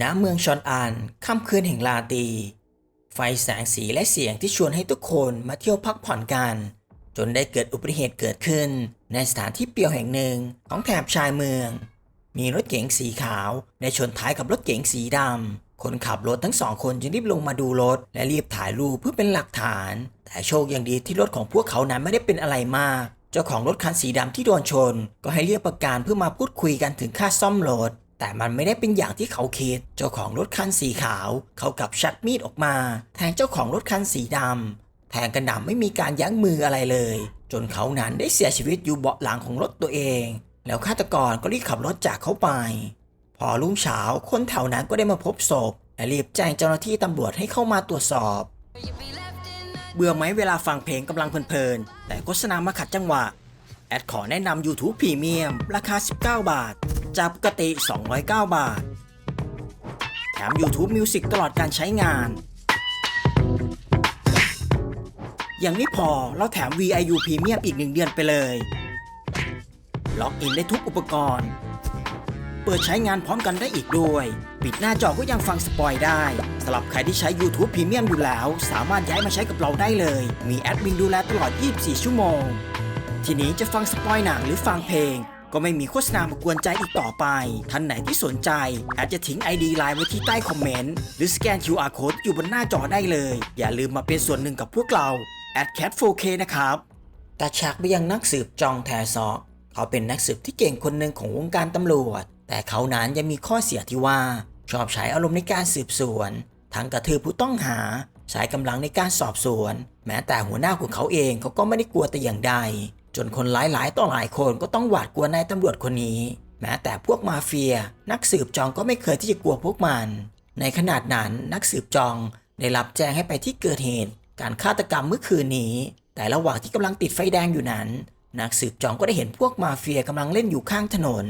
ณเมืองชอนอานค่ำคืนแห่งลาตี ไฟแสงสีและเสียงที่ชวนให้ทุกคนมาเที่ยวพักผ่อนกัน จนได้เกิดอุบัติเหตุเกิดขึ้น ในสถานที่เปลี่ยวแห่งหนึ่งของแถบชายเมือง มีรถเก๋งสีขาวได้ชนท้ายกับรถเก๋งสีดำคนขับรถทั้งสองคนจึงรีบลงมาดูรถ และรีบถ่ายรูปเพื่อเป็นหลักฐาน แต่โชคยังดีที่รถของพวกเขานั้นไม่ได้เป็นอะไรมาก เจ้าของรถคันสีดำที่โดนชน ก็ให้เรียกประกันเพื่อมาพูดคุยกันถึงค่าซ่อมรถ แต่มันไม่ได้เป็นอย่างที่เขาคิด เจ้าของรถคันสีขาว เขากลับชักมีดออกมา แทงเจ้าของรถคันสีดำแทงกระหน่ำไม่มีการยั้งมืออะไรเลย จนเขานั้นได้เสียชีวิตอยู่เบาะหลังของรถตัวเอง แล้วฆาตกรก็รีบขับรถจากเขาไป พอรุ่งเช้าคนแถวนั้นก็ได้มาพบศพและรีบแจ้งเจ้าหน้าที่ตำรวจให้เข้ามาตรวจสอบ เบื่อไหมเวลาฟังเพลงกำลังเพลินๆแต่โฆษณามาขัดจังหวะ แอดขอแนะนำ YouTube Premium ราคา 19 บาท จากปกติ 209 บาท แถม YouTube Music ตลอดการใช้งาน อยังไม่พอเราแถม VIU Premium อีก 1 เดือนไปเลย ล็อกอินได้ทุกอุปกรณ์ เปิดใช้งานพร้อมกันได้อีกด้วย ปิดหน้าจอก็ยังฟังสปอยได้สำหรับใครที่ใช้ YouTube Premium อยู่แล้ว สามารถย้ายมาใช้กับเราได้เลย มีแอดมินดูแลตลอด 24 ชั่วโมงทีนี้จะฟังสปอยหนังหรือฟังเพลง ก็ไม่มีโฆษณามากวนใจอีกต่อไป ท่านไหนที่สนใจอดจจะทิ้ง ID ไลน์ไว้ที่ใต้คอมเมนต์ หรือสแกน QR Code อยู่บนหน้าจอได้เลย อย่าลืมมาเป็นส่วนหนึ่งกับพวกเราแอดแคท 4K นะครับแตาชักไปยังนักสืบจองแทซอกเขาเป็นนักสืบที่เก่งคนหนึ่งของวงการตำรวจ แต่เขานั้นยังมีข้อเสียที่ว่า ชอบใช้อารมณ์ในการสืบสวน ทั้งกระทืบผู้ต้องหา ใช้กำลังในการสอบสวน แม้แต่หัวหน้าของเขาเองเขาก็ไม่ได้กลัวแต่อย่างใด จนคนหลายๆ ต่อหลายคนก็ต้องหวาดกลัวนายตำรวจคนนี้ แม้แต่พวกมาเฟีย นักสืบจองก็ไม่เคยที่จะกลัวพวกมัน ในขนาดนั้นนักสืบจองได้รับแจ้งให้ไปที่เกิดเหตุ การฆาตกรรมเมื่อคืนนี้ แต่ระหว่างที่กำลังติดไฟแดงอยู่นั้น นักสืบจองก็ได้เห็นพวกมาเฟียกำลังเล่นอยู่ข้างถนน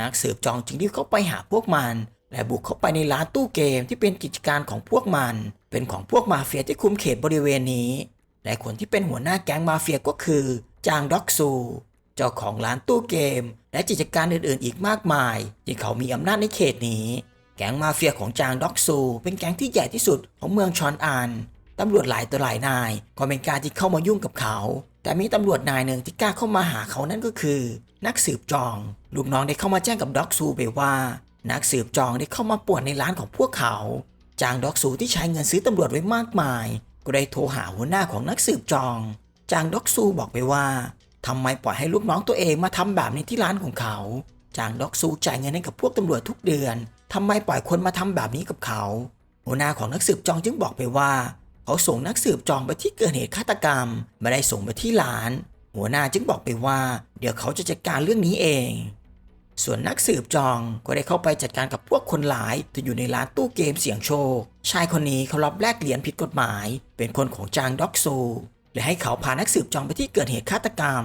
นักสืบจองจึงรีบเข้าไปหาพวกมันและบุกเข้าไปในร้านตู้เกมที่เป็นกิจการของพวกมัน เป็นของพวกมาเฟียที่คุมเขตบริเวณนี้ และคนที่เป็นหัวหน้าแก๊งมาเฟียก็คือ จางด็อกซู เจ้าของร้านตู้เกม และกิจการอื่นๆ อีกมากมาย ที่เขามีอำนาจในเขตนี้ แก๊งมาเฟียของจางด็อกซู เป็นแก๊งที่ใหญ่ที่สุดของเมืองชอนอานตำรวจหลายตัวหลายนายก็เป็นการที่เข้ามายุ่งกับเขา แต่มีตำรวจนายหนึ่งที่กล้าเข้ามาหาเขานั่นก็คือ นักสืบจอง ลูกน้องได้เข้ามาแจ้งกับด็อกซูไปว่า นักสืบจองได้เข้ามาป่วนในร้านของพวกเขา จางด็อกซูที่ใช้เงินซื้อตำรวจไว้มากมาย ก็ได้โทรหาหัวหน้าของนักสืบจอง จางด็อกซูบอกไปว่าทำไมปล่อยให้ลูกน้องตัวเองมาทำแบบนี้ที่ร้านของเขา จางด็อกซูจ่ายเงินให้กับพวกตำรวจทุกเดือนทำไมปล่อยคนมาทำแบบนี้กับเขาหัวหน้าของนักสืบจองจึงบอกไปว่า เขาส่งนักสืบจองไปที่เกิดเหตุฆาตกรรมไม่ได้ส่งไปที่ร้าน หัวหน้าจึงบอกไปว่า เดี๋ยวเขาจะจัดการเรื่องนี้เอง ส่วนนักสืบจองก็ได้เข้าไปจัดการกับพวกคนหลายที่อยู่ในร้านตู้เกมเสียงโชค ชายคนนี้เขารับแลกเหรียญผิดกฎหมาย เป็นคนของจางด็อกซู และให้เขาพานักสืบจองไปที่เกิดเหตุฆาตกรรม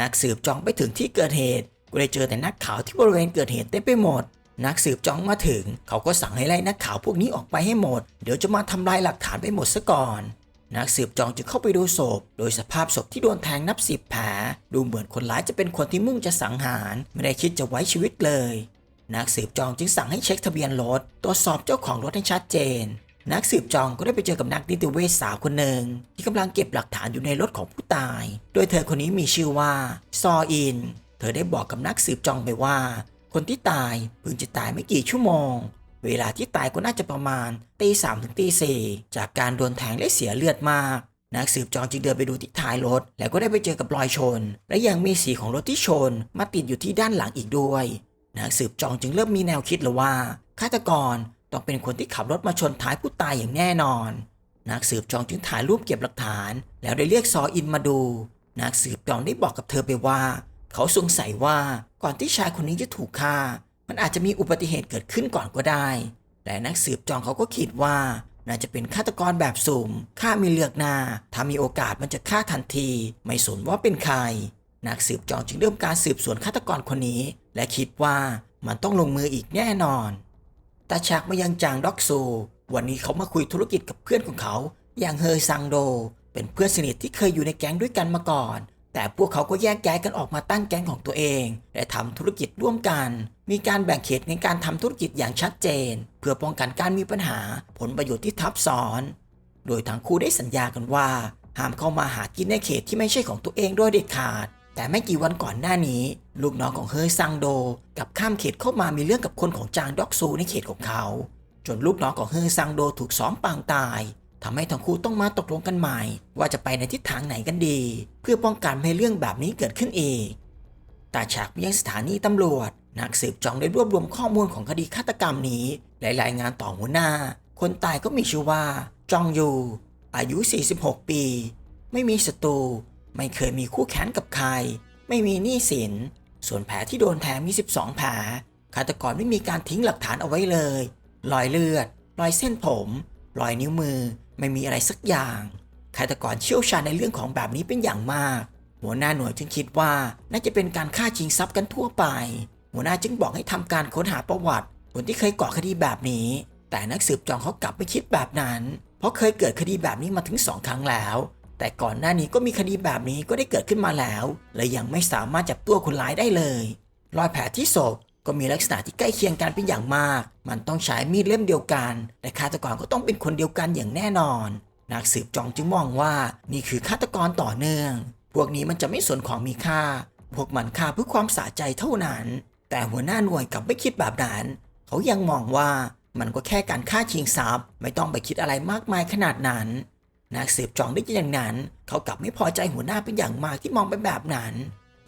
นักสืบจองไปถึงที่เกิดเหตุก็ได้เจอแต่นักข่าวที่บริเวณเกิดเหตุเต็มไปหมด นักสืบจองมาถึง เขาก็สั่งให้ไล่นักข่าวพวกนี้ออกไปให้หมด เดี๋ยวจะมาทำลายหลักฐานไปหมดซะก่อน นักสืบจองจึงเข้าไปดูศพ โดยสภาพศพที่โดนแทงนับสิบแผลดูเหมือนคนร้ายจะเป็นคนที่มุ่งจะสังหาร ไม่ได้คิดจะไว้ชีวิตเลย นักสืบจองจึงสั่งให้เช็คทะเบียนรถตรวจสอบเจ้าของรถให้ชัดเจน นักสืบจองก็ได้ไปเจอกับนักนิติเวชสาวคนหนึ่งที่กำลังเก็บหลักฐานอยู่ในรถของผู้ตาย โดยเธอคนนี้มีชื่อว่าซออิน เธอได้บอกกับนักสืบจองไปว่า คนที่ตายเพิ่งจะตายไม่กี่ชั่วโมง เวลาที่ตายก็น่าจะประมาณตีสามถึงตีสี่จากการโดนแทงและเสียเลือดมาก นักสืบจองจึงเดินไปดูที่ท้ายรถ แล้วก็ได้ไปเจอกับรอยชน และยังมีสีของรถที่ชน มาติดอยู่ที่ด้านหลังอีกด้วย นักสืบจองจึงเริ่มมีแนวคิดแล้วว่าฆาตกร ต้องเป็นคนที่ขับรถมาชนท้ายผู้ตายอย่างแน่นอน นักสืบจองจึงถ่ายรูปเก็บหลักฐาน แล้วได้เรียกซออินมาดู นักสืบจองได้บอกกับเธอไปว่า เขาสงสัยว่าก่อนที่ชายคนนี้จะถูกฆ่า มันอาจจะมีอุบัติเหตุเกิดขึ้นก่อนก็ได้แต่นักสืบจองเขาก็คิดว่าน่าจะเป็นฆาตกรแบบสุ่มฆ่ามีเลือกหน้า ถ้ามีโอกาสมันจะฆ่าทันที ไม่สนว่าเป็นใคร นักสืบจองจึงเริ่มการสืบสวนฆาตกรคนนี้ และคิดว่ามันต้องลงมืออีกแน่นอน ตาชักมายังจางด็อกโซ วันนี้เขามาคุยธุรกิจกับเพื่อนของเขา อย่างเฮยซังโด เป็นเพื่อนสนิทที่เคยอยู่ในแก๊งด้วยกันมาก่อน แต่พวกเขาก็แยกย้ายกันออกมาตั้งแก๊งของตัวเอง และทำธุรกิจร่วมกัน มีการแบ่งเขตในการทำธุรกิจอย่างชัดเจน เพื่อป้องกันการมีปัญหา ผลประโยชน์ที่ทับซ้อน โดยทั้งคู่ได้สัญญากันว่าห้ามเข้ามาหากินในเขตที่ไม่ใช่ของตัวเองโดยเด็ดขาด แต่ไม่กี่วันก่อนหน้านี้ ลูกน้องของเฮยซังโดกับข้ามเขตเข้ามามีเรื่องกับคนของจางด็อกซูในเขตของเขา จนลูกน้องของเฮยซังโดถูกซ้อมปางตายทำให้ทั้งคู่ต้องมาตกลงกันใหม่ ว่าจะไปในทิศทางไหนกันดี เพื่อป้องกันไม่ให้เรื่องแบบนี้เกิดขึ้นอีกแต่ฉากไปยังสถานีตำรวจ นักสืบจองได้รวบรวมข้อมูลของคดีฆาตกรรมนี้และรายงานต่อหัวหน้า คนตายก็มีชื่อว่าจองยูอายุ 46 ปี ไม่มีศัตรู ไม่เคยมีคู่แข่งกับใคร ไม่มีหนี้สิน ส่วนแผลที่โดนแทงมี 12 แผลฆาตกรไม่มีการทิ้งหลักฐานเอาไว้เลย รอยเลือด รอยเส้นผม รอยนิ้วมือ ไม่มีอะไรสักอย่างฆาตกรเชี่ยวชาญในเรื่องของแบบนี้เป็นอย่างมาก หัวหน้าหน่วยจึงคิดว่าน่าจะเป็นการฆ่าชิงทรัพย์กันทั่วไป หัวหน้าจึงบอกให้ทำการค้นหาประวัติคนที่เคยก่อคดีแบบนี้ แต่นักสืบจองเขากลับไม่คิดแบบนั้น เพราะเคยเกิดคดีแบบนี้มาถึงสองครั้งแล้ว แต่ก่อนหน้านี้ก็มีคดีแบบนี้ก็ได้เกิดขึ้นมาแล้ว และยังไม่สามารถจับตัวคนร้ายได้เลย รอยแผลที่ศพก็มีลักษณะที่ใกล้เคียงกันเป็นอย่างมาก มันต้องใช้มีดเล่มเดียวกัน และฆาตกรก็ต้องเป็นคนเดียวกันอย่างแน่นอน นักสืบจองจึงมองว่านี่คือฆาตกรต่อเนื่อง พวกนี้มันจะไม่สนของมีค่า พวกมันฆ่าเพื่อความสะใจเท่านั้น แต่หัวหน้าหน่วยกลับไม่คิดแบบนั้น เขายังมองว่ามันก็แค่การฆ่าชิงทรัพย์ ไม่ต้องไปคิดอะไรมากมายขนาดนั้น นักสืบจองได้ยินอย่างนั้น เขากลับไม่พอใจหัวหน้าเป็นอย่างมากที่มองไปแบบนั้น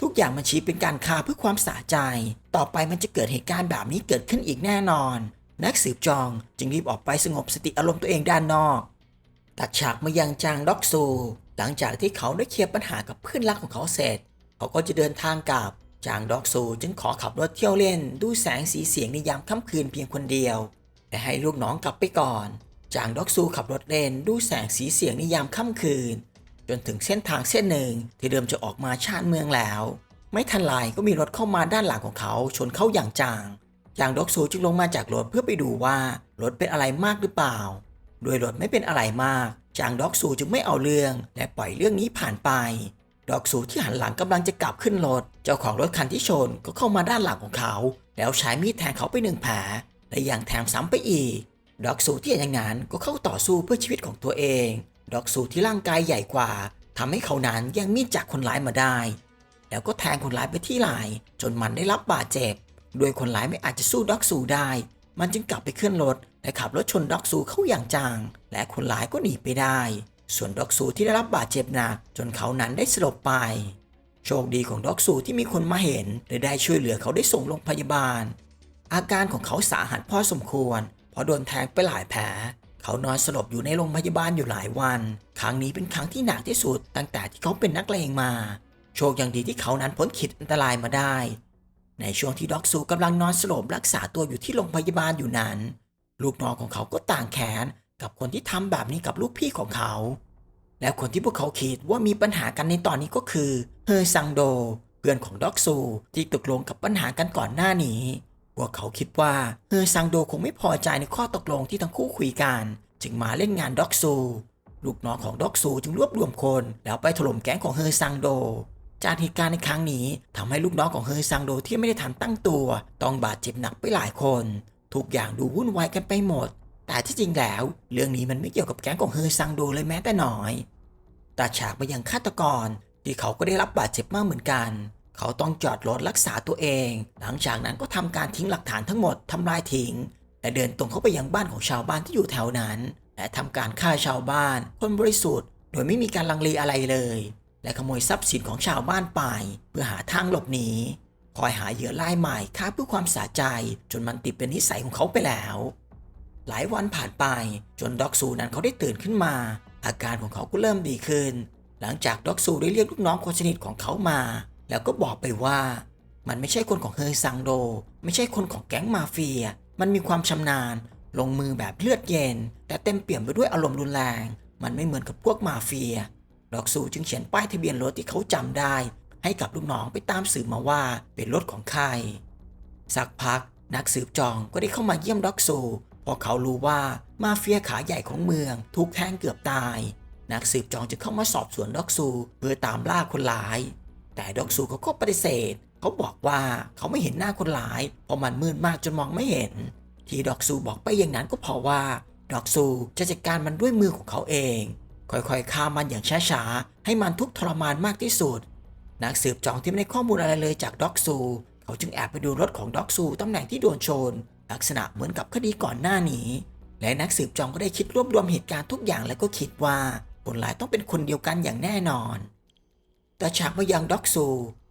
ทุกอย่างมันชี้เป็นการฆ่าเพื่อความสะใจ ต่อไปมันจะเกิดเหตุการณ์แบบนี้เกิดขึ้นอีกแน่นอน นักสืบจองจึงรีบออกไปสงบสติอารมณ์ตัวเองด้านนอก ตัดฉากมายังจางด็อกซู หลังจากที่เขาได้เคลียร์ปัญหากับเพื่อนรักของเขาเสร็จ เขาก็จะเดินทางกลับ จางด็อกซูจึงขอขับรถเที่ยวเล่น ดูแสงสีเสียงในยามค่ำคืนเพียงคนเดียวและให้ลูกน้องกลับไปก่อน จางด็อกซูขับรถเลนดูแสงสีเสียงในยามค่ำคืน จนถึงเส้นทางเส้นหนึ่งที่เดิมจะออกมาชานเมืองแล้ว ไม่ทันไรก็มีรถเข้ามาด้านหลังของเขาชนเข้าอย่างจังจางด็อกซูจึงลงมาจากรถเพื่อไปดูว่ารถเป็นอะไรมากหรือเปล่า โดยรถไม่เป็นอะไรมาก จางด็อกซูจึงไม่เอาเรื่อง และปล่อยเรื่องนี้ผ่านไป ด็อกซูที่หันหลังกำลังจะกลับขึ้นรถ เจ้าของรถคันที่ชนก็เข้ามาด้านหลังของเขา แล้วใช้มีดแทงเขาไปหนึ่งแผลและยังแทงซ้ำไปอีก ด็อกซูที่เห็นอย่างนั้นก็เข้าต่อสู้เพื่อชีวิตของตัวเองด็อกซูที่ร่างกายใหญ่กว่าทำให้เขานั้นแย่งมีดจากคนร้ายมาได้ แล้วก็แทงคนร้ายไปที่ไหล่จนมันได้รับบาดเจ็บ โดยคนร้ายไม่อาจจะสู้ด็อกซูได้ มันจึงกลับไปขึ้นรถและขับรถชนด็อกซูเข้าอย่างจัง และคนร้ายก็หนีไปได้ ส่วนด็อกซูที่ได้รับบาดเจ็บหนักจนเขานั้นได้สลบไป โชคดีของด็อกซูที่มีคนมาเห็นและได้ช่วยเหลือเขาได้ส่งโรงพยาบาล อาการของเขาสาหัสพอสมควร ราะโดนแทงไปหลายแผล เขานอนสลบอยู่ในโรงพยาบาลอยู่หลายวัน ครั้งนี้เป็นครั้งที่หนักที่สุดตั้งแต่ที่เขาเป็นนักเลงมา โชคยังดีที่เขานั้นพ้นขีดอันตรายมาได้ ในช่วงที่ด็อกซูกำลังนอนสลบรักษาตัวอยู่ที่โรงพยาบาลอยู่นั้น ลูกน้องของเขาก็ต่างแขนกับคนที่ทำแบบนี้กับลูกพี่ของเขา และคนที่พวกเขาคิดว่ามีปัญหากันในตอนนี้ก็คือเฮอซังโด เพื่อนของด็อกซูที่ตกลงกับปัญหากันก่อนหน้านี้ พวกเขาคิดว่าเฮอซังโดคงไม่พอใจในข้อตกลงที่ทั้งคู่คุยกัน จึงมาเล่นงานด็อกซู ลูกน้องของด็อกซูจึงรวบรวมคน แล้วไปถล่มแก๊งของเฮอซังโด จากเหตุการณ์ในครั้งนี้ทำให้ลูกน้องของเฮอซังโดที่ไม่ได้ทันตั้งตัว ต้องบาดเจ็บหนักไปหลายคน ทุกอย่างดูวุ่นวายกันไปหมด แต่ที่จริงแล้ว เรื่องนี้มันไม่เกี่ยวกับแก๊งของเฮอซังโดเลยแม้แต่น้อย แตัดฉากไปยังฆาตกรที่เขาก็ได้รับบาดเจ็บมากเหมือนกัน เขาต้องจอดรถรักษาตัวเอง หลังจากนั้นก็ทำการทิ้งหลักฐานทั้งหมดทำลายทิ้ง และเดินตรงเข้าไปยังบ้านของชาวบ้านที่อยู่แถวนั้น และทำการฆ่าชาวบ้าน คนบริสุทธิ์ โดยไม่มีการลังเลอะไรเลย และขโมยทรัพย์สินของชาวบ้านไป เพื่อหาทางหลบหนีคอยหาเหยื่อรายใหม่ฆ่าเพื่อความสะใจ จนมันติดเป็นนิสัยของเขาไปแล้ว หลายวันผ่านไปจนด็อกซูนั้นเขาได้ตื่นขึ้นมา อาการของเขาก็เริ่มดีขึ้น หลังจากด็อกซูได้เรียกลูกน้องคนสนิทของเขามา แล้วก็บอกไปว่า มันไม่ใช่คนของเฮยซังโด ไม่ใช่คนของแก๊งมาเฟีย มันมีความชำนาญ ลงมือแบบเลือดเย็น แต่เต็มเปี่ยมไปด้วยอารมณ์รุนแรง มันไม่เหมือนกับพวกมาเฟียด็อกซูจึงเขียนป้ายทะเบียนรถที่เขาจำได้ ให้กับลูกน้องไปตามสืบมาว่าเป็นรถของใคร สักพักนักสืบจองก็ได้เข้ามาเยี่ยมด็อกซูเพราะเขารู้ว่ามาเฟียขาใหญ่ของเมืองถูกแทงเกือบตาย นักสืบจองจะเข้ามาสอบสวนด็อกซูเพื่อตามล่าคนร้าย แต่ด็อกซูเขาก็ปฏิเสธ เขาบอกว่าเขาไม่เห็นหน้าคนร้าย เพราะมันมืดมากจนมองไม่เห็น ที่ด็อกซูบอกไปอย่างนั้นก็เพราะว่าด็อกซูจะจัดการมันด้วยมือของเขาเอง ค่อยๆฆ่ามันอย่างช้าๆ ให้มันทุกทรมานมากที่สุด นักสืบจองที่ไม่ได้ข้อมูลอะไรเลยจากด็อกซู เขาจึงแอบไปดูรถของด็อกซูตำแหน่งที่โดนชน ลักษณะเหมือนกับคดีก่อนหน้านี้ และนักสืบจองก็ได้คิดรวบรวมเหตุการณ์ทุกอย่างและก็คิดว่าคนร้ายต้องเป็นคนเดียวกันอย่างแน่นอน แต่ฉากมายังด็อกซู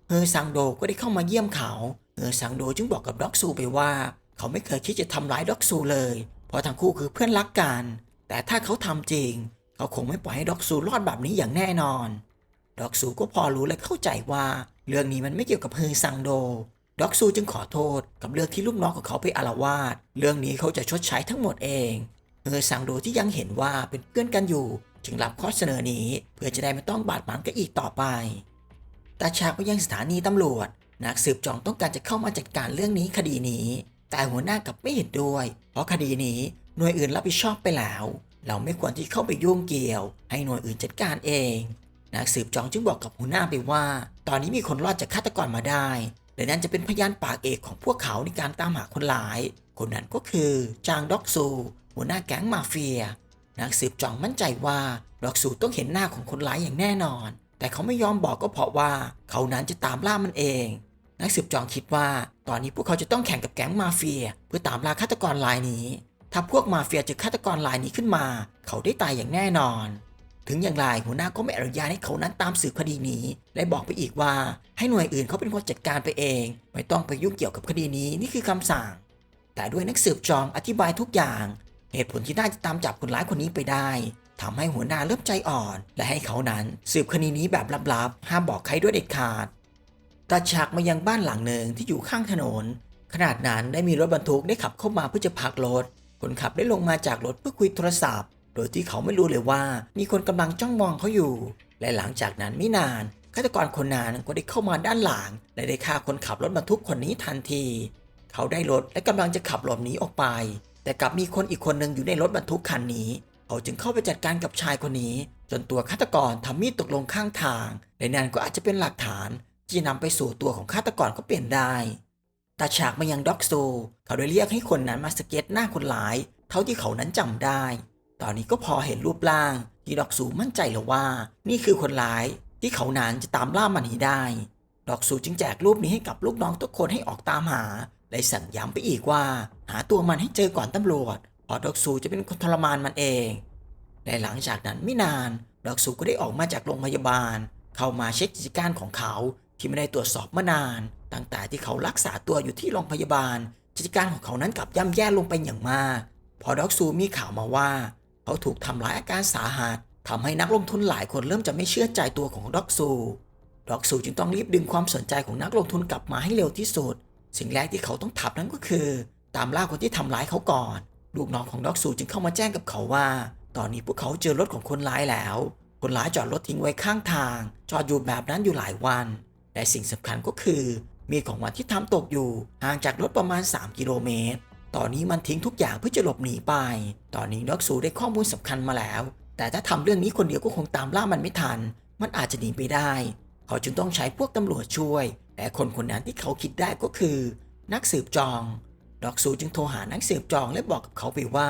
เฮอซังโดก็ได้เข้ามาเยี่ยมเขาเฮอซังโดจึงบอกกับด็อกซูไปว่า เขาไม่เคยคิดจะทำร้ายด็อกซูเลย เพราะทั้งคู่คือเพื่อนรักกัน แต่ถ้าเขาทำจริง เขาคงไม่ปล่อยให้ด็อกซูรอดแบบนี้อย่างแน่นอนด็อกซูก็พอรู้และเข้าใจว่า เรื่องนี้มันไม่เกี่ยวกับเฮอซังโดด็อกซูจึงขอโทษกับเรื่องที่ลูกน้องของเขาไปอาละวาดเรื่องนี้เขาจะชดใช้ทั้งหมดเองเฮอซังโดที่ยังเห็นว่าเป็นเพื่อนกันอยู่ จึงรับข้อเสนอนี้เพื่อจะได้ไม่ต้องบาดหมางกันอีกต่อไป แต่ฉากไปยังสถานีตำรวจ นักสืบจองต้องการจะเข้ามาจัดการเรื่องนี้คดีนี้ แต่หัวหน้ากลับไม่เห็นด้วย เพราะคดีนี้หน่วยอื่นรับผิดชอบไปแล้ว เราไม่ควรที่เข้าไปยุ่งเกี่ยว ให้หน่วยอื่นจัดการเอง นักสืบจองจึงบอกกับหัวหน้าไปว่า ตอนนี้มีคนรอดจากฆาตกรมาได้และนั่นจะเป็นพยานปากเอกของพวกเขาในการตามหาคนร้าย คนนั้นก็คือจางด็อกซู หัวหน้าแก๊งมาเฟีย นักสืบจองมั่นใจว่าด็อกซูต้องเห็นหน้าของคนร้ายอย่างแน่นอน แต่เขาไม่ยอมบอกก็เพราะว่าเขานั้นจะตามล่ามันเอง นักสืบจองคิดว่า ตอนนี้พวกเขาจะต้องแข่งกับแก๊งมาเฟีย เพื่อตามล่าฆาตกรรายนี้ ถ้าพวกมาเฟียเจอฆาตกรรายนี้ขึ้นมา เขาได้ตายอย่างแน่นอน ถึงอย่างไรหัวหน้าก็ไม่อนุญาตให้เขานั้นตามสืบคดีนี้ และบอกไปอีกว่า ให้หน่วยอื่นเขาเป็นคนจัดการไปเอง ไม่ต้องไปยุ่งเกี่ยวกับคดีนี้นี่คือคำสั่งแต่ด้วยนักสืบจองอธิบายทุกอย่าง เหตุผลที่น่าจะตามจับคนร้ายคนนี้ไปได้ทำให้หัวหน้าเริ่มใจอ่อน และให้เขานั้นสืบคดีนี้แบบลับๆ ห้ามบอกใครด้วยเด็ดขาดตัดฉากมายังบ้านหลังหนึ่งที่อยู่ข้างถนน ขนาดนั้นได้มีรถบรรทุกได้ขับเข้ามาเพื่อจะพักรถ คนขับได้ลงมาจากรถเพื่อคุยโทรศัพท์ โดยที่เขาไม่รู้เลยว่า มีคนกำลังจ้องมองเขาอยู่ และหลังจากนั้นไม่นานฆาตกรคนนั้นก็ได้เข้ามาด้านหลัง และได้ฆ่าคนขับรถบรรทุกคนนี้ทันที เขาได้รถและกำลังจะขับหลบหนีออกไป แต่กลับมีคนอีกคนหนึ่งอยู่ในรถบรรทุกคันนี้ เขาจึงเข้าไปจัดการกับชายคนนี้ จนตัวฆาตกรทำมีดตกลงข้างทางและนั่นก็อาจจะเป็นหลักฐาน ที่นำไปสู่ตัวของฆาตกรก็เปลี่ยนได้แต่ฉากมายังด็อกโซ เขาได้เรียกให้คนนั้นมาสเก็ตหน้าคนร้าย เท่าที่เขานั้นจำได้ ตอนนี้ก็พอเห็นรูปร่าง ที่ด็อกซูมั่นใจแล้วว่า นี่คือคนร้าย ที่เขานั้นจะตามล่ามันให้ได้ ด็อกซูจึงแจกรูปนี้ให้กับลูกน้องทุกคนให้ออกตามหา และสั่งย้ำไปอีกว่า หาตัวมันให้เจอก่อนตำรวจเพราะด็อกซูจะเป็นคนทรมานมันเองและหลังจากนั้นไม่นานด็อกซูก็ได้ออกมาจากโรงพยาบาล เข้ามาเช็คกิจการของเขาที่ไม่ได้ตรวจสอบมานาน ตั้งแต่ที่เขารักษาตัวอยู่ที่โรงพยาบาล กิจการของเขานั้นกลับย่ำแย่ลงไปอย่างมาก พอด็อกซูมีข่าวมาว่า เขาถูกทำร้ายอาการสาหัสทำให้นักลงทุนหลายคนเริ่มจะไม่เชื่อใจตัวของด็อกซูด็อกซูจึงต้องรีบดึงความสนใจของนักลงทุนกลับมาให้เร็วที่สุด สิ่งแรกที่เขาต้องทำนั้นก็คือ ตามล่าคนที่ทำร้ายเขาก่อน ลูกน้องของด็อกซูจึงเข้ามาแจ้งกับเขาว่า ตอนนี้พวกเขาเจอรถของคนร้ายแล้ว คนร้ายจอดรถทิ้งไว้ข้างทาง จอดอยู่แบบนั้นอยู่หลายวัน และสิ่งสำคัญก็คือ มีของมันที่ทำตกอยู่ห่างจากรถประมาณ 3 กิโลเมตร ตอนนี้มันทิ้งทุกอย่างเพื่อจะหลบหนีไป ตอนนี้ด็อกซูได้ข้อมูลสำคัญมาแล้ว แต่ถ้าทำเรื่องนี้คนเดียวก็คงตามล่ามันไม่ทัน มันอาจจะหนีไปได้ เขาจึงต้องใช้พวกตำรวจช่วย แต่คนคนนั้นที่เขาคิดได้ก็คือ นักสืบจอง ดอกซูจึงโทรหานักสืบจองและบอกกับเขาไปว่า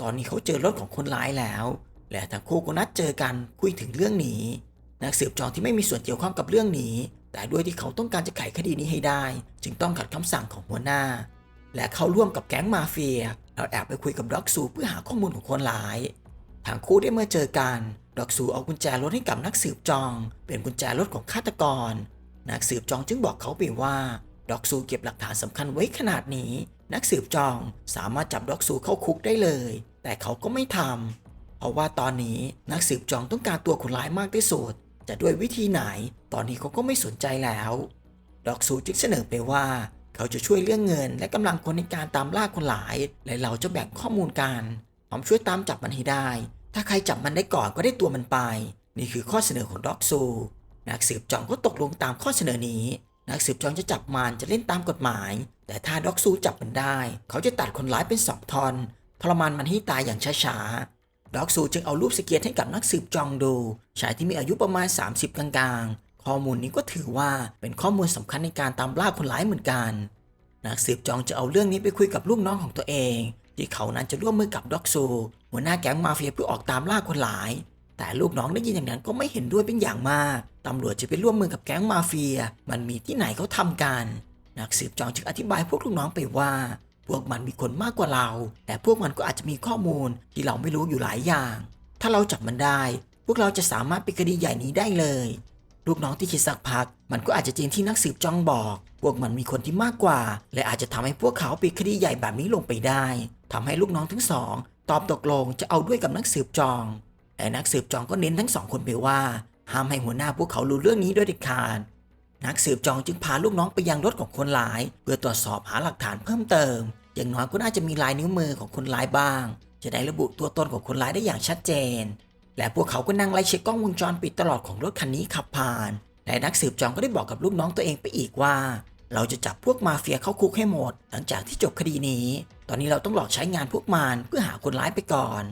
ตอนนี้เขาเจอรถของคนร้ายแล้ว และทั้งคู่ก็นัดเจอกันคุยถึงเรื่องนี้ นักสืบจองที่ไม่มีส่วนเกี่ยวข้องกับเรื่องนี้ แต่ด้วยที่เขาต้องการจะไขคดีนี้ให้ได้ จึงต้องขัดคำสั่งของหัวหน้า และเข้าร่วมกับแก๊งมาเฟียเราแอบไปคุยกับด็อกซูเพื่อหาข้อมูลของคนร้ายทั้งคู่ได้เมื่อเจอกันด็อกซูเอากุญแจรถให้กับนักสืบจอง เป็นกุญแจรถของฆาตกร นักสืบจองจึงบอกเขาไปว่าด็อกซูเก็บหลักฐานสำคัญไว้ขนาดนี้ นักสืบจองสามารถจับด็อกซูเข้าคุกได้เลย แต่เขาก็ไม่ทำเพราะว่าตอนนี้นักสืบจองต้องการตัวคนร้ายมากที่สุดจะด้วยวิธีไหน ตอนนี้เขาก็ไม่สนใจแล้วด็อกซูจึงเสนอไปว่า เขาจะช่วยเรื่องเงิน และกำลังคนในการตามล่าคนร้าย และเราจะแบ่งข้อมูลกันผมช่วยตามจับมันให้ได้ ถ้าใครจับมันได้ก่อนก็ได้ตัวมันไป นี่คือข้อเสนอของด็อกซู นักสืบจองก็ตกลงตามข้อเสนอนี้ นักสืบจองจะจับมันจะเล่นตามกฎหมาย แต่ถ้าด็อกซูจับมันได้ เขาจะตัดคนร้ายเป็นสองท่อนทรมานมันให้ตายอย่างช้าๆด็อกซูจึงเอารูปสเก็ตให้กับนักสืบจองดูชายที่มีอายุประมาณ 30 กลางๆขข้อมูลนี้ก็ถือว่าเป็นข้อมูลสำคัญในการตามล่าคนร้ายเหมือนกัน นักสืบจองจะเอาเรื่องนี้ไปคุยกับลูกน้องของตัวเอง ที่เขานั้นจะร่วมมือกับด็อกซูหัวหน้าแก๊งมาเฟียเพื่อออกตามล่าคนร้าย แต่ลูกน้องได้ยินอย่างนั้นก็ไม่เห็นด้วยเป็นอย่างมาก ตำรวจจะไปร่วมมือกับแก๊งมาเฟีย มันมีที่ไหนเขาทำกัน นักสืบจองจึงอธิบายพวกลูกน้องไปว่า พวกมันมีคนมากกว่าเรา แต่พวกมันก็อาจจะมีข้อมูลที่เราไม่รู้อยู่หลายอย่าง ถ้าเราจับมันได้ พวกเราจะสามารถปิดคดีใหญ่นี้ได้เลย ลูกน้องที่คิดสักพัก มันก็อาจจะจริงที่นักสืบจองบอก พวกมันมีคนที่มากกว่า และอาจจะทำให้พวกเขาปิดคดีใหญ่แบบนี้ลงไปได้ทำให้ลูกน้องทั้งสอง ตอบตกลงจะเอาด้วยกับนักสืบจองแต่นักสืบจองก็เน้นทั้งสองคนไปว่า ห้ามให้หัวหน้าพวกเขารู้เรื่องนี้ด้วยเด็ดขาดนักสืบจองจึงพาลูกน้องไปยังรถของคนร้าย เพื่อตรวจสอบหาหลักฐานเพิ่มเติม อย่างน้อยก็น่าจะมีลายนิ้วมือของคนร้ายบ้าง จะได้ระบุตัวตนของคนร้ายได้อย่างชัดเจน และพวกเขาก็นั่งไล่เช็คกล้องวงจรปิดตลอดของรถคันนี้ขับผ่าน และนักสืบจองก็ได้บอกกับลูกน้องตัวเองไปอีกว่า เราจะจับพวกมาเฟียเข้าคุกให้หมด หลังจากที่จบคดีนี้ ตอนนี้เราต้องหลอกใช้งานพวกมันเพื่อหาคนร้ายไปก่อน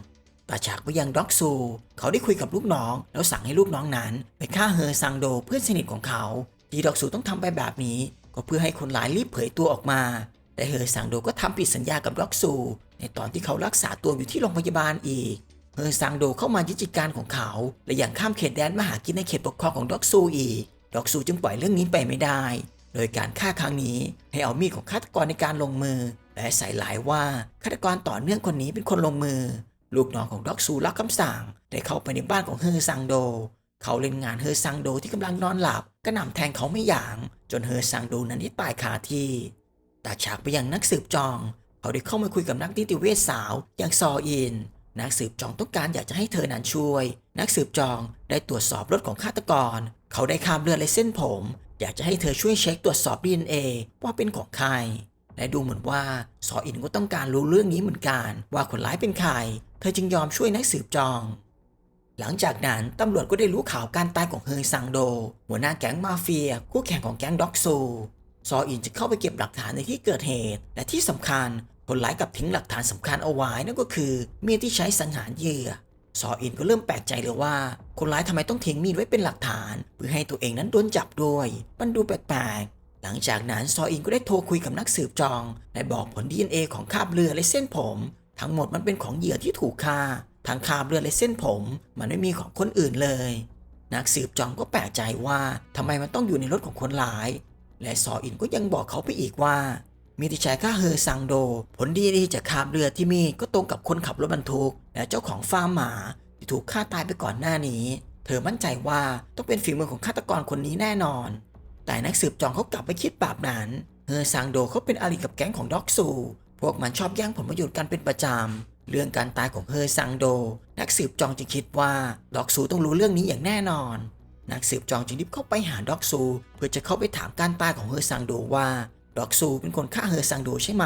ตาฉากไปยังด็อกซู เขาได้คุยกับลูกน้อง แล้วสั่งให้ลูกน้องนั้นไปฆ่าเฮอซังโดเพื่อนสนิทของเขา ที่ด็อกซูต้องทำไปแบบนี้ ก็เพื่อให้คนร้ายรีบเผยตัวออกมา แต่เฮอซังโดก็ทำผิดสัญญากับด็อกซู ในตอนที่เขารักษาตัวอยู่ที่โรงพยาบาลอีก เฮอซังโดเข้ามายึดกิจการของเขา และอย่างข้ามเขตแดนมาหากินในเขตปกครองของด็อกซูอีกด็อกซูจึงปล่อยเรื่องนี้ไปไม่ได้ โดยการฆ่าครั้งนี้ให้เอามีดของฆาตกรในการลงมือ และใส่หลายว่าฆาตกรต่อเนื่องคนนี้เป็นคนลงมือ ลูกน้องของด็อกซูรับคำสั่ง ได้เข้าไปในบ้านของเฮอซังโด เขาเล่นงานเฮอซังโดที่กำลังนอนหลับก็หน่ำแทงเขาไม่หยาง จนเฮอซังโดนั้นได้ตายคาที่ตัดฉากไปยังนักสืบจอง เขาได้เข้ามาคุยกับนักนิติเวชสาวอย่างซออิน นักสืบจองต้องการอยากจะให้เธอนั้นช่วย นักสืบจองได้ตรวจสอบรถของฆาตกร เขาได้คาบเลือดและเส้นผม อยากจะให้เธอช่วยเช็คตรวจสอบ DNA ว่าเป็นของใครและดูเหมือนว่าซออินก็ต้องการรู้เรื่องนี้เหมือนกัน ว่าคนร้ายเป็นใคร ธอจึงยอมช่วยนักสืบจอง หลังจากนั้นตำรวจก็ได้รู้ข่าวการตายของเฮยซังโด หัวหน้าแก๊งมาเฟีย คู่แข่งของแก๊งด็อกซู ซออินจะเข้าไปเก็บหลักฐานในที่เกิดเหตุ และที่สำคัญคนร้ายกับทิ้งหลักฐานสำคัญเอาไว้นั่นก็คือมีดที่ใช้สังหารเหยื่อ ซออินก็เริ่มแปลกใจเลยว่า คนร้ายทำไมต้องทิ้งมีดไว้เป็นหลักฐาน เพื่อให้ตัวเองนั้นโดนจับด้วย มันดูแปลกๆ หลังจากนั้นซออินก็ได้โทรคุยกับนักสืบจองและบอกผล DNA ของคราบเลือดและเส้นผม ทั้งหมดมันเป็นของเหยื่อที่ถูกฆ่าทั้งคาบเลือดและเส้นผม มันไม่มีของคนอื่นเลย นักสืบจองก็แปลกใจว่าทำไมมันต้องอยู่ในรถของคนร้าย และซออินก็ยังบอกเขาไปอีกว่ามีที่ใช้ฆ่าเฮอซังโด ผลดีๆจากคาบเลือดที่มีก็ตรงกับคนขับรถบรรทุก และเจ้าของฟาร์มหมาที่ถูกฆ่าตายไปก่อนหน้านี้ เธอมั่นใจว่าต้องเป็นฝีมือของฆาตกรคนนี้แน่นอน แต่นักสืบจองเขากลับไปคิดแบบนั้น เฮอซังโดเขาเป็นอริกับแก๊งของด็อกซู พวกมันชอบแย่งผลประโยชน์กันเป็นประจำ เรื่องการตายของเฮอซังโด นักสืบจองจึงคิดว่าด็อกซูต้องรู้เรื่องนี้อย่างแน่นอน นักสืบจองจึงรีบเข้าไปหาด็อกซู เพื่อจะเข้าไปถามการตายของเฮอซังโดว่าด็อกซูเป็นคนฆ่าเฮอซังโดใช่ไหม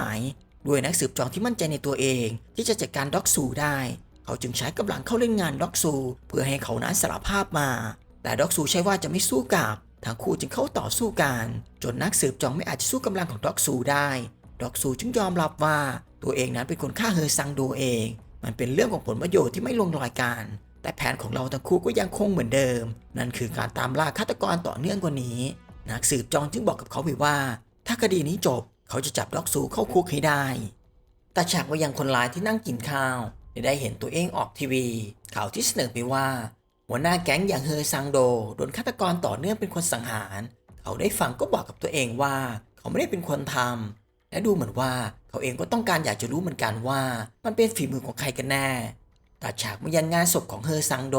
ด้วยนักสืบจองที่มั่นใจในตัวเอง ที่จะจัดการด็อกซูได้ เขาจึงใช้กำลังเข้าเล่นงานด็อกซู เพื่อให้เขานั้นสารภาพมา แต่ด็อกซูใช่ว่าจะไม่สู้กลับทั้งคู่จึงเข้าต่อสู้กัน จนนักสืบจองไม่อาจจะสู้กำลังของด็อกซูได้ ดอกซูจึงยอมรับว่าตัวเองนั้นเป็นคนฆ่าเฮอซังโดเอง มันเป็นเรื่องของผลประโยชน์ที่ไม่ลงรอยกัน แต่แผนของเราทั้งคู่ก็ยังคงเหมือนเดิม นั่นคือการตามล่าฆาตกรต่อเนื่องกว่านี้ นักสืบจองจึงบอกกับเขาไปว่า ถ้าคดีนี้จบเขาจะจับด็อกซูเข้าคุกให้ได้ตาฉากว่ายังคนร้ายที่นั่งกินข้าวได้เห็นตัวเองออกทีวี ข่าวที่เสนอไปว่า หัวหน้าแก๊งอย่างเฮอซังโดโดนฆาตกรต่อเนื่องเป็นคนสังหาร เขาได้ฟังก็บอกกับตัวเองว่า เขาไม่ได้เป็นคนทำ และดูเหมือนว่าเขาเองก็ต้องการอยากจะรู้เหมือนกันว่า มันเป็นฝีมือของใครกันแน่ตัดฉากมายังงานศพของเฮอซังโด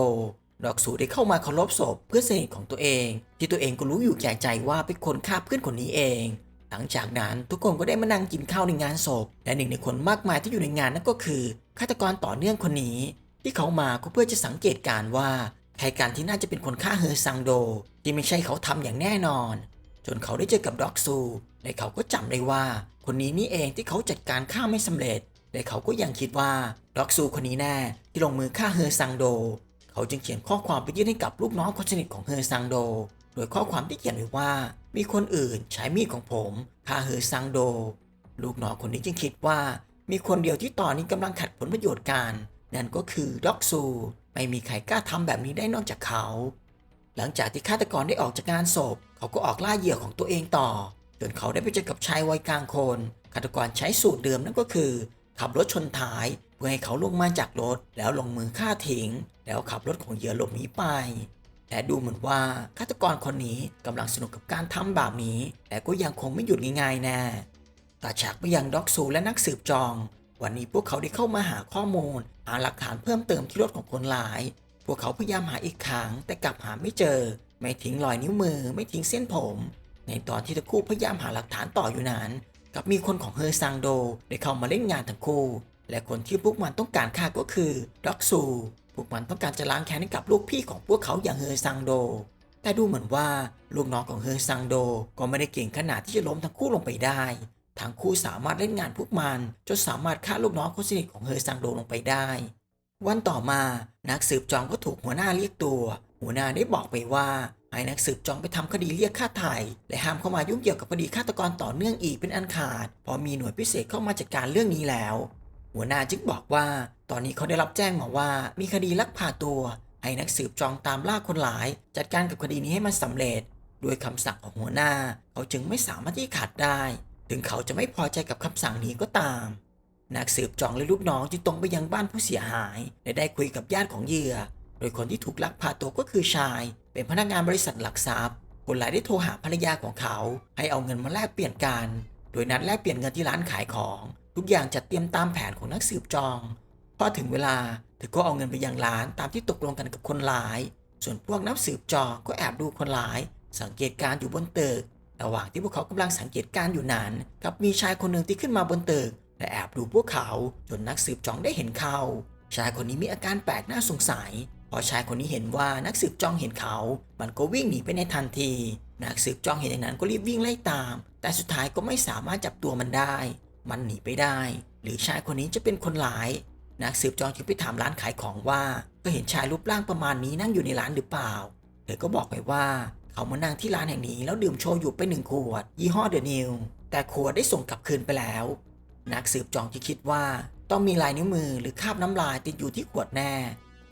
ดอกสูได้เข้ามาเคารพศพเพื่อนสนิทของตัวเอง ที่ตัวเองก็รู้อยู่แก่ใจว่าเป็นคนฆ่าเพื่อนคนนี้เอง หลังจากนั้นทุกคนก็ได้มานั่งกินข้าวในงานศพ และหนึ่งในคนมากมายที่อยู่ในงานนั่นก็คือฆาตกรต่อเนื่องคนนี้ ที่เขามาก็เพื่อจะสังเกตการณ์ว่าใครกันที่น่าจะเป็นคนฆ่าเฮอซังโด ที่ไม่ใช่เขาทำอย่างแน่นอน จนเขาได้เจอกับด็อกซูและเขาก็จำได้ว่าคนนี้นี่เองที่เขาจัดการฆ่าไม่สำเร็จและเขาก็ยังคิดว่าด็อกซูคนนี้แน่ที่ลงมือฆ่าเฮอซังโด เขาจึงเขียนข้อความไปยื่นให้กับลูกน้องคนสนิทของเฮอซังโด โดยข้อความที่เขียนไว้ว่า มีคนอื่นใช้มีดของผมฆ่าเฮอซังโด ลูกน้องคนนี้จึงคิดว่า มีคนเดียวที่ตอนนี้กำลังขัดผลประโยชน์กันนั่นก็คือด็อกซู ไม่มีใครกล้าทำแบบนี้ได้นอกจากเขา หลังจากที่ฆาตกรได้ออกจากงานศพ เขาก็ออกล่าเหยื่อของตัวเองต่อ จนเขาได้ไปเจอกับชายวัยกลางคนฆาตกรใช้สูตรเดิมนั่นก็คือ ขับรถชนท้ายเพื่อให้เขาลงมาจากรถ แล้วลงมือฆ่าทิ้ง แล้วขับรถของเหยื่อหลบหนีไปและดูเหมือนว่าฆาตกรคนนี้กำลังสนุกกับการทำแบบนี้ แต่ก็ยังคงไม่หยุดง่ายๆแน่ตัดฉากไปยังด็อกซูและนักสืบจอง วันนี้พวกเขาได้เข้ามาหาข้อมูล หาหลักฐานเพิ่มเติมที่รถของคนร้าย พวกเขาพยายามหาอีกครั้งแต่กลับหาไม่เจอ ไม่ทิ้งรอยนิ้วมือ ไม่ทิ้งเส้นผม ในตอนที่ทั้งคู่พยายามหาหลักฐานต่ออยู่นั้นกับมีคนของเฮอซังโดได้เข้ามาเล่นงานทั้งคู่ และคนที่พวกมันต้องการฆ่าก็คือด็อกซูพวกมันต้องการจะล้างแค้นให้กับลูกพี่ของพวกเขาอย่างเฮอซังโด แต่ดูเหมือนว่าลูกน้องของเฮอซังโดก็ไม่ได้เก่งขนาดที่จะล้มทั้งคู่ลงไปได้ทั้งคู่สามารถเล่นงานพวกมันจนสามารถฆ่าลูกน้องคนสนิทของเฮอซังโดลงไปได้ วันต่อมานักสืบจองก็ถูกหัวหน้าเรียกตัว หัวหน้าได้บอกไปว่า ให้นักสืบจองไปทำคดีเรียกค่าไถ่และห้ามเข้ามายุ่งเกี่ยวกับคดีฆาตกรต่อเนื่องอีกเป็นอันขาดพราะมีหน่วยพิเศษเข้ามาจัดการเรื่องนี้แล้ว หัวหน้าจึงบอกว่า ตอนนี้เขาได้รับแจ้งมาว่า มีคดีลักพาตัว ให้นักสืบจองตามล่าคนหลาย จัดการกับคดีนี้ให้มันสำเร็จด้วยคำสั่งของหัวหน้า เขาจึงไม่สามารถที่ขาดได้ ถึงเขาจะไม่พอใจกับคำสั่งนี้ก็ตาม นักสืบจองและลูกน้องจึงตรงไปยังบ้านผู้เสียหาย และได้คุยกับญาติของเหยื่อ โดยคนที่ถูกลักพาตัวก็คือชาย เป็นพนักงานบริษัทหลักทรัพย์ คนร้ายได้โทรหาภรรยาของเขา ให้เอาเงินมาแลกเปลี่ยนกัน โดยนัดแลกเปลี่ยนเงินที่ร้านขายของ ทุกอย่างจัดเตรียมตามแผนของนักสืบจอง พอถึงเวลาเธอก็เอาเงินไปยังร้านตามที่ตกลงกันกับคนร้าย ส่วนพวกนักสืบจองก็แอบดูคนร้าย สังเกตการอยู่บนตึก ระหว่างที่พวกเขากำลังสังเกตการอยู่นั้นกับมีชายคนหนึ่งที่ขึ้นมาบนตึกและแอบดูพวกเขาจนนักสืบจองได้เห็นเขาชายคนนี้มีอาการแปลกน่าสงสัย พอชายคนนี้เห็นว่านักสืบจ้องเห็นเขา มันก็วิ่งหนีไปในทันที นักสืบจ้องเห็นอย่างนั้นก็รีบวิ่งไล่ตาม แต่สุดท้ายก็ไม่สามารถจับตัวมันได้ มันหนีไปได้ หรือชายคนนี้จะเป็นคนร้าย นักสืบจ้องจึงไปถามร้านขายของว่า ก็เห็นชายรูปร่างประมาณนี้นั่งอยู่ในร้านหรือเปล่า เธอก็บอกไปว่า เขามานั่งที่ร้านแห่งนี้แล้วดื่มโชยุไปหนึ่งขวด ยี่ห้อเดอะนิวแต่ขวดได้ส่งกลับคืนไปแล้ว นักสืบจองจึงคิดว่า ต้องมีลายนิ้วมือหรือคราบน้ำลายติดอยู่ที่ขวดแน่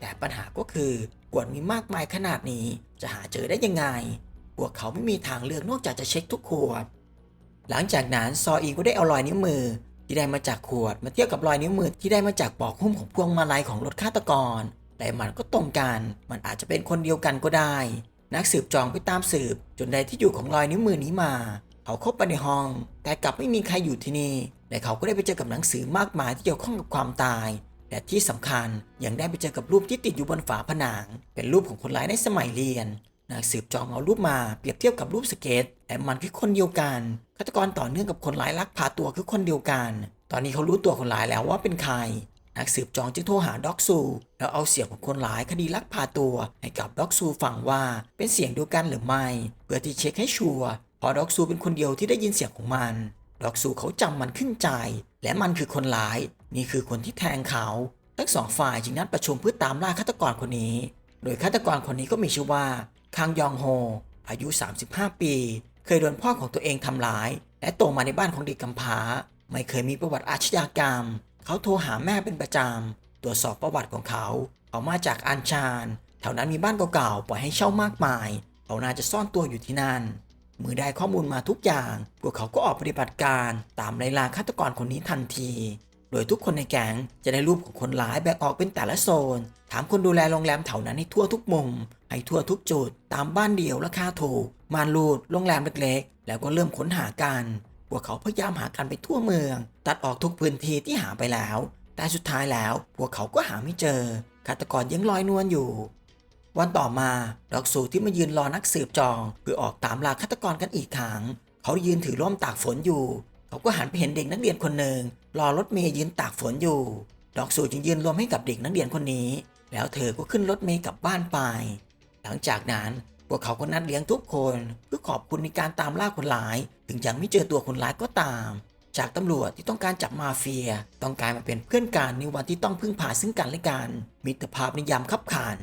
แต่ปัญหาก็คือขวดมีมากมายขนาดนี้จะหาเจอได้ยังไง พวกเขาไม่มีทางเลือกนอกจากจะเช็คทุกขวด หลังจากนั้นซออีก็ได้เอารอยนิ้วมือ ที่ได้มาจากขวดมาเทียบกับรอยนิ้วมือที่ได้มาจากปอกหุ้มของพวงมาลัยของรถฆาตกร แต่มันก็ตรงกัน มันอาจจะเป็นคนเดียวกันก็ได้ นักสืบจองไปตามสืบ จนได้ที่อยู่ของรอยนิ้วมือนี้มา เขาเข้าไปในห้อง แต่กลับไม่มีใครอยู่ที่นี่ และเขาก็ได้ไปเจอกับหนังสือมากมายที่เกี่ยวข้องกับความตาย และที่สำคัญยังได้ไปเจอกับรูปที่ติดอยู่บนฝาผนัง เป็นรูปของคนร้ายในสมัยเรียนนักสืบจองเอารูปมาเปรียบเทียบกับรูปสเก็ตแต่มันคือคนเดียวกันฆาตกรต่อเนื่องกับคนร้ายลักพาตัวคือคนเดียวกัน ตอนนี้เขารู้ตัวคนร้ายแล้วว่าเป็นใครนักสืบจองจึงโทรหาด็อกซู แล้วเอาเสียงของคนร้ายคดีลักพาตัว ให้กับด็อกซูฟังว่าเป็นเสียงเดียวกันหรือไม่ เพื่อที่เช็คให้ชัวร์เพอด็อกซูเป็นคนเดียวที่ได้ยินเสียงของมันด็อกซูเขาจำมันขึ้นใจ และมันคือคนร้าย นี่คือคนที่แทงเขา ทั้งสองฝ่ายจึงนัดประชุมเพื่อตามล่าฆาตกรคนนี้ โดยฆาตกรคนนี้ก็มีชื่อว่าคังยองโฮ อายุ 35 ปี เคยโดนพ่อของตัวเองทำร้าย และโตมาในบ้านของเด็กกำพร้า ไม่เคยมีประวัติอาชญากรรม เขาโทรหาแม่เป็นประจำตรวจสอบประวัติของเขาเขามาจากอันชานแถวนั้นมีบ้านเก่าๆปล่อยให้เช่ามากมาย เขาน่าจะซ่อนตัวอยู่ที่นั่น มือได้ข้อมูลมาทุกอย่าง พวกเขาก็ออกปฏิบัติการตามไล่ล่าฆาตกรคนนี้ทันที โดยทุกคนในแก๊งจะได้รูปของคนร้ายแบ่งออกเป็นแต่ละโซน ถามคนดูแลโรงแรมแถวนั้นให้ทั่วทุกมุม ให้ทั่วทุกจุด ตามบ้านเดี่ยวราคาถูกมานรูด โรงแรมเล็กๆ แล้วก็เริ่มค้นหากัน พวกเขาพยายามหากันไปทั่วเมือง ตัดออกทุกพื้นที่ที่หาไปแล้ว แต่สุดท้ายแล้ว พวกเขาก็หาไม่เจอ ฆาตกรยังลอยนวลอยู่ วันต่อมาดอกสูที่มายืนรอนักสืบจอง เพื่อออกตามล่าฆาตกรกันอีกครั้งเขายืนถือร่มตากฝนอยู่ เขาก็หันไปเห็นเด็กนักเรียนคนหนึ่งรอรถเมย์ยืนตากฝนอยู่ ดอกสูจึงยืนรวมให้กับเด็กนักเรียนคนนี้ แล้วเธอก็ขึ้นรถเมย์กลับบ้านไป หลังจากนั้นพวกเขาก็นัดเลี้ยงทุกคนเพื่อขอบคุณในการตามล่าคนร้าย ถึงยังไม่เจอตัวคนร้ายก็ตาม จากตำรวจที่ต้องการจับมาเฟีย ต้องกลายมาเป็นเพื่อนกันในวันที่ต้องพึ่งพาซึ่งกันและกันมิตรภาพในยามขับขัน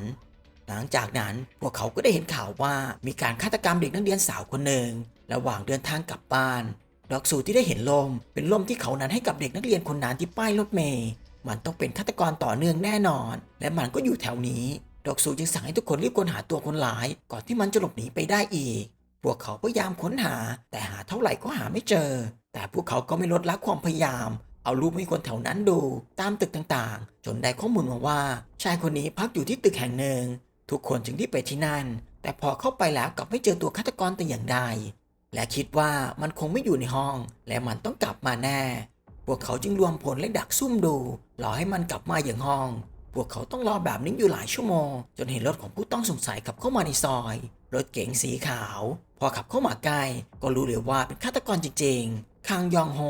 หลังจากนั้นพวกเขาก็ได้เห็นข่าวว่ามีการฆาตกรรมเด็กนักเรียนสาวคนหนึ่งระหว่างเดินทางกลับบ้านดอกสูที่ได้เห็นลม เป็นลมที่เขานั้นให้กับเด็กนักเรียนคนนั้นที่ป้ายรถเมย์มันต้องเป็นฆาตกรต่อเนื่องแน่นอน และมันก็อยู่แถวนี้ ดอกซูจึงสั่งให้ทุกคนรีบค้นหาตัวคนร้าย ก่อนที่มันจะหลบหนีไปได้อีก พวกเขาพยายามค้นหา แต่หาเท่าไหร่ก็หาไม่เจอ แต่พวกเขาก็ไม่ลดละความพยายาม เอารูปให้คนแถวนั้นดู ตามตึกต่างๆ จนได้ข้อมูลมาว่า ชายคนนี้พักอยู่ที่ตึกแห่งหนึ่ง ทุกคนจึงรีบไปที่นั่น แต่พอเข้าไปแล้วกลับไม่เจอตัวฆาตกรแต่อย่างใด และคิดว่ามันคงไม่อยู่ในห้อง และมันต้องกลับมาแน่ พวกเขาจึงรวมพลและดักซุ่มดู รอให้มันกลับมาอย่างห้อง พวกเขาต้องรอแบบนี้อยู่หลายชั่วโมง จนเห็นรถของผู้ต้องสงสัยขับเข้ามาในซอย รถเก๋งสีขาว พอขับเข้ามาใกล้ ก็รู้เลยว่าเป็นฆาตกรจริงๆ คังยองโฮ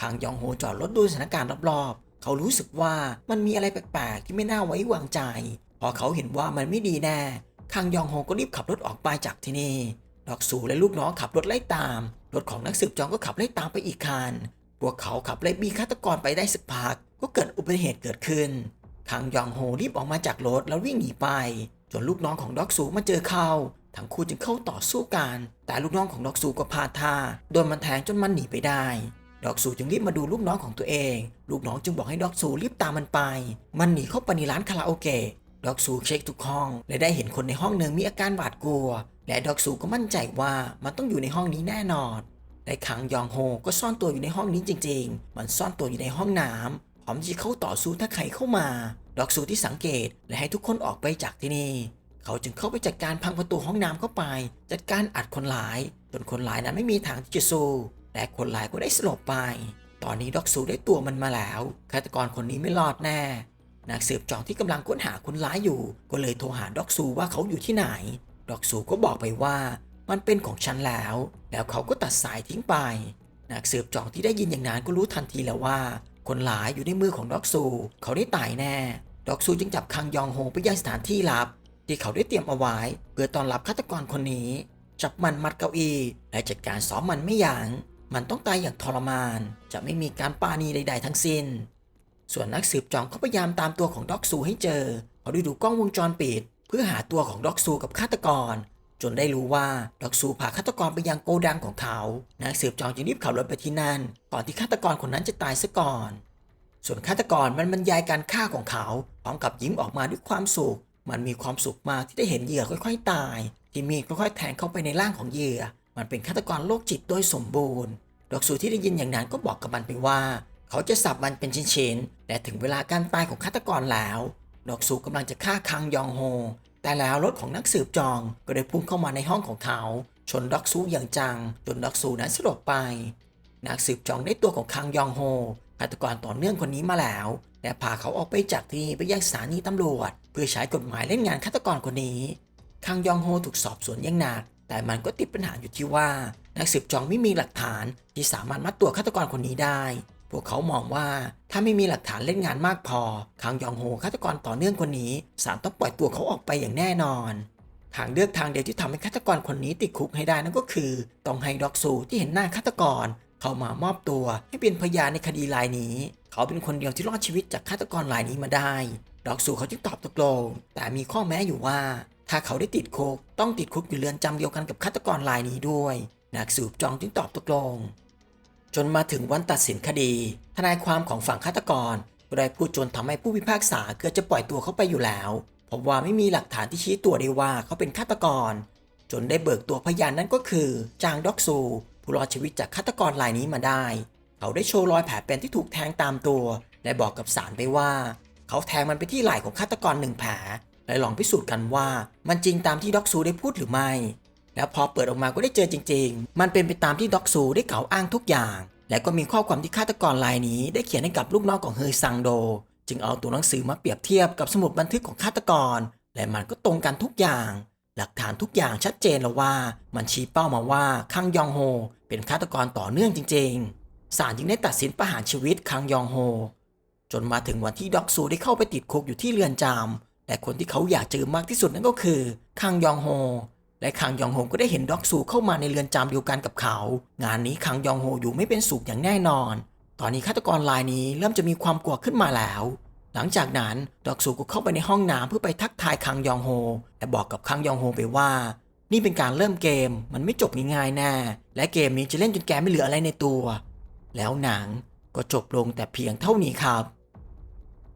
คังยองโฮจอดรถดูสถานการณ์รอบๆ เขารู้สึกว่ามันมีอะไรแปลกๆที่ไม่น่าไว้วางใจ อเขาเห็นว่ามันไม่ดีแน่คังยองโฮก็รีบขับรถออกไปจากที่นี่ ดอกสูและลูกน้องขับรถไล่ตาม รถของนักสืบจองก็ขับไล่ตามไปอีกคัน พวกเขาขับไล่บีฆาตกรไปได้สักพัก ก็เกิดอุบัติเหตุเกิดขึ้นคังยองโฮรีบออกมาจากรถแล้ววิ่งหนีไป จนลูกน้องของดอกซูมาเจอเขาทั้งคู่จึงเข้าต่อสู้กัน แต่ลูกน้องของดอกซูก็พลาดท่า โดนมันแทงจนมันหนีไปได้ ดอกซูจึงรีบมาดูลูกน้องของตัวเอง ลูกน้องจึงบอกให้ดอกซูรีบตามมันไป มันหนีเข้าไปในร้านคาราโอเกะ ด็อกซูเช็คทุกห้อง และได้เห็นคนในห้องหนึ่งมีอาการหวาดกลัว และด็อกซูก็มั่นใจว่ามันต้องอยู่ในห้องนี้แน่นอนและคังยองโฮก็ซ่อนตัวอยู่ในห้องนี้จริง ๆ มันซ่อนตัวอยู่ในห้องน้ำพร้อมที่จะเข้าต่อสู้ถ้าใครเข้ามาด็อกซูที่สังเกตและให้ทุกคนออกไปจากที่นี่ เขาจึงเข้าไปจัดการพังประตูห้องน้ำเข้าไป จัดการอัดคนร้าย จนคนร้ายนั้นไม่มีทางที่จะสู้และคนร้ายก็ได้สลบไป ตอนนี้ด็อกซูได้ตัวมันมาแล้วฆาตกรคนนี้ไม่รอดแน่ นักสืบจองที่กำลังค้นหาคนร้ายอยู่ ก็เลยโทรหาด็อกซูว่าเขาอยู่ที่ไหน ด็อกซูก็บอกไปว่ามันเป็นของฉันแล้ว แล้วเขาก็ตัดสายทิ้งไป นักสืบจองที่ได้ยินอย่างนั้นก็รู้ทันทีแล้วว่า คนร้ายอยู่ในมือของด็อกซู เขาได้ตายแน่ ด็อกซูจึงจับคังยองโฮไปยังสถานที่ลับ ที่เขาได้เตรียมเอาไว้ เพื่อต้อนรับฆาตกรคนนี้ จับมันมัดเก้าอี้และจัดการซ้อมมันไม่ยัง้ง มันต้องตายอย่างทรมาน จะไม่มีการปาณีใด ๆ ทั้งสิ้น ส่วนนักสืบจองก็พยายามตามตัวของด็อกซูให้เจอเขาได้ดูกล้องวงจรปิด เพื่อหาตัวของด็อกซูกับฆาตกร จนได้รู้ว่าด็อกซูพาฆาตกรไปยังโกดังของเขานักสืบจองจึงรีบขับรถไปที่นั่นก่อนที่ฆาตกรคนนั้นจะตายซะก่อน ส่วนฆาตกรมันบรรยายการฆ่าของเขาพร้อมกับยิ้มออกมาด้วยความสุข มันมีความสุขมากที่ได้เห็นเหยื่อค่อยๆ ตาย ที่มีดค่อยๆแทงเข้าไปในร่างของเหยื่อ มันเป็นฆาตกรโรคจิตโดยสมบูรณ์ดอกสูที่ได้ยินอย่างนั้นก็บอกกับมันไปว่า เขาจะสับมันเป็นชิ้นๆและถึงเวลาการตายของฆาตกรแล้ว ดอกสูกำลังจะฆ่าคังยองโฮ แต่แล้วรถของนักสืบจองก็ได้พุ่งเข้ามาในห้องของเขา ชนดอกซูอย่างจัง จนดอกซูนั้นสลบไป นักสืบจองได้ตัวของคังยองโฮฆาตกรต่อเนื่องคนนี้มาแล้ว และพาเขาออกไปจากที่ไปยังสถานีตำรวจ เพื่อใช้กฎหมายเล่นงานฆาตกรคนนี้คังยองโฮถูกสอบสวนอย่างหนัก แต่มันก็ติดปัญหาอยู่ที่ว่า นักสืบจองไม่มีหลักฐานที่สามารถมัดตัวฆาตกรคนนี้ได้ พวกเขามองว่าถ้าไม่มีหลักฐานเล่นงานมากพอคังยองโฮฆาตกรต่อเนื่องคนนี้ศาลต้องปล่อยตัวเขาออกไปอย่างแน่นอน ทางเลือกทางเดียวที่ทำให้ฆาตกรคนนี้ติดคุกให้ได้นั่นก็คือต้องให้ด็อกซูที่เห็นหน้าฆาตกร เข้ามามอบตัวให้เป็นพยานในคดีรายนี้ เขาเป็นคนเดียวที่รอดชีวิตจากฆาตกรรายนี้มาได้ด็อกซูเขาจึงตอบตกลง แต่มีข้อแม้อยู่ว่า ถ้าเขาได้ติดคุกต้องติดคุกอยู่เรือนจำเดียวกันกับฆาตกรรายนี้ด้วยนักสืบจองจึงตอบตกลง จนมาถึงวันตัดสินคดี ทนายความของฝั่งฆาตกรได้พูดจนทำให้ผู้พิพากษาเกือบจะปล่อยตัวเขาไปอยู่แล้วเพราะว่าไม่มีหลักฐานที่ชี้ตัวได้ว่าเขาเป็นฆาตกร จนได้เบิกตัวพยานนั่นก็คือ จางด็อกซู ผู้รอดชีวิตจากฆาตกรรายนี้มาได้ เขาได้โชว์รอยแผลเป็นที่ถูกแทงตามตัว และบอกกับศาลไปว่า เขาแทงมันไปที่ไหล่ของฆาตกรหนึ่งแผลและลองพิสูจน์กันว่ามันจริงตามที่ด็อกซูได้พูดหรือไม่ แล้วพอเปิดออกมาก็ได้เจอจริง ๆ มันเป็นไปตามที่ด็อกซูได้กล่าวอ้างทุกอย่าง และก็มีข้อความที่ฆาตกรรายนี้ ได้เขียนให้กับลูกน้องของเฮยซังโด จึงเอาตัวหนังสือมาเปรียบเทียบกับสมุดบันทึกของฆาตกร และมันก็ตรงกันทุกอย่าง หลักฐานทุกอย่างชัดเจนแล้วว่า มันชี้เป้ามาว่าคังยองโฮ เป็นฆาตกรต่อเนื่องจริง ๆ ศาลจึงได้ตัดสินประหารชีวิตคังยองโฮ จนมาถึงวันที่ด็อกซูได้เข้าไปติดคุกอยู่ที่เรือนจำแต่คนที่เขาอยากเจอมากที่สุดนั่นก็คือคังยองโฮ และคังยองโฮก็ได้เห็นด็อกซูเข้ามาในเรือนจำเดียวกันกับเขา งานนี้คังยองโฮอยู่ไม่เป็นสุขอย่างแน่นอน ตอนนี้ฆาตกรรายนี้เริ่มจะมีความกลัวขึ้นมาแล้ว หลังจากนั้นด็อกซูก็เข้าไปในห้องน้ำเพื่อไปทักทายคังยองโฮและบอกกับคังยองโฮไปว่า นี่เป็นการเริ่มเกมมันไม่จบง่ายๆแน่และเกมนี้จะเล่นจนแกไม่เหลืออะไรในตัว แล้วหนังก็จบลงแต่เพียงเท่านี้ครับ